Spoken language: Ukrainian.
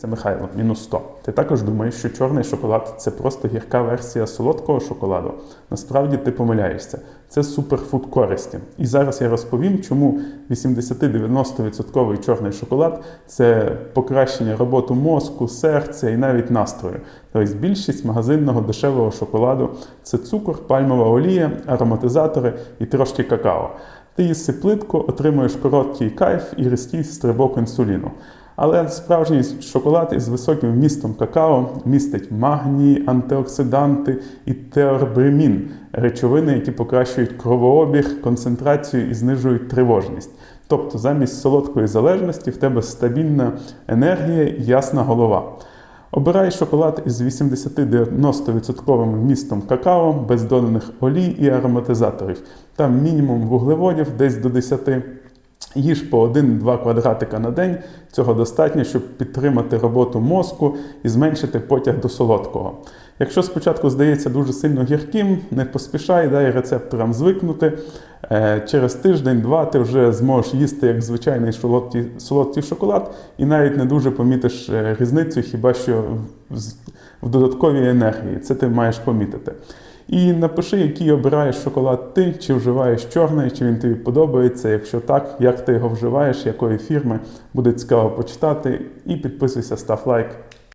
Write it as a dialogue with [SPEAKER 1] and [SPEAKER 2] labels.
[SPEAKER 1] Це Михайло, мінус 100. Ти також думаєш, що чорний шоколад це просто гірка версія солодкого шоколаду. Насправді ти помиляєшся. Це суперфуд користі. І зараз я розповім, чому 80-90% чорний шоколад це покращення роботи мозку, серця і навіть настрою. Тобто більшість магазинного дешевого шоколаду це цукор, пальмова олія, ароматизатори і трошки какао. Ти їси плитку, отримуєш короткий кайф і різкий стрибок інсуліну. Але справжній шоколад із високим вмістом какао містить магній, антиоксиданти і теорбремін речовини, які покращують кровообіг, концентрацію і знижують тривожність. Тобто замість солодкої залежності в тебе стабільна енергія і ясна голова. Обирай шоколад із 80-90% вмістом какао, без доданих олій і ароматизаторів. Там мінімум вуглеводів десь до 10. Їж по 1-2 квадратика на день. Цього достатньо, щоб підтримати роботу мозку і зменшити потяг до солодкого. Якщо спочатку здається дуже сильно гірким, не поспішай, дай рецепторам звикнути. Е, Через тиждень-два ти вже зможеш їсти як звичайний солодкий, шоколад і навіть не дуже помітиш е, різницю, хіба що в додатковій енергії. Це ти маєш помітити. І напиши, який обираєш шоколад ти, чи вживаєш чорний, чи він тобі подобається. Якщо так, як ти його вживаєш, якої фірми, буде цікаво почитати. І підписуйся, став лайк.